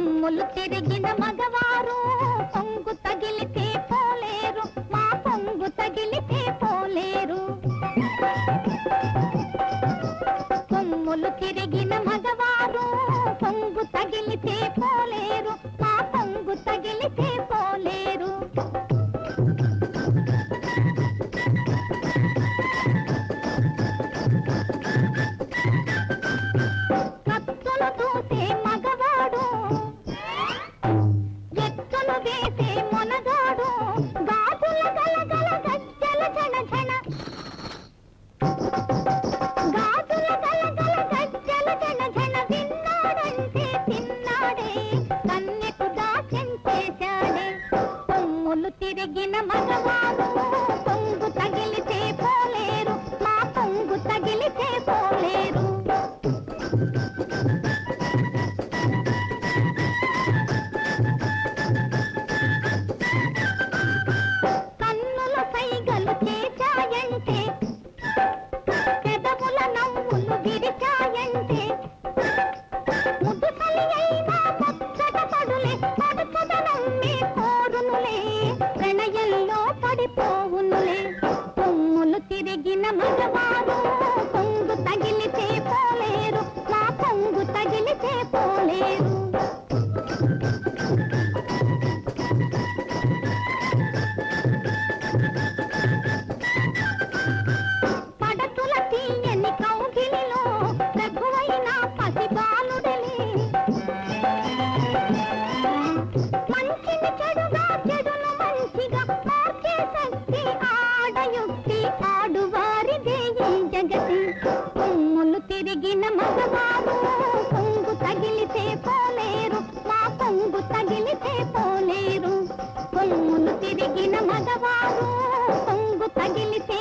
కొమ్ములు తిరిగిన మగవారు పొంగు తగిలితే పోలేరు మా పొంగు తగిలితే పోలేరు. కొమ్ములు తిరిగిన మగవారు పొంగు తగిలితే పోలేరు మా పొంగు తగిలితే పోలేరు. ఎరిగిన మగవారు పొంగు తగిలితే పోలేరు మా పొంగు తగిలితే పోలేరు. కన్నుల సైగలు పడిపోవునులే. కొమ్ములు తిరిగిన మగవారు పొంగు తగిలితే పోలేరు. నా పొంగు తగిలితే పోలేరు. పడతుల తీయని కౌగిలిలో రఘువైన పసిబాలుడలే. మంచిని చెడు తగిలితే పోలేరు మా తగిలితే తిరిగిన మగవారు తగిలితే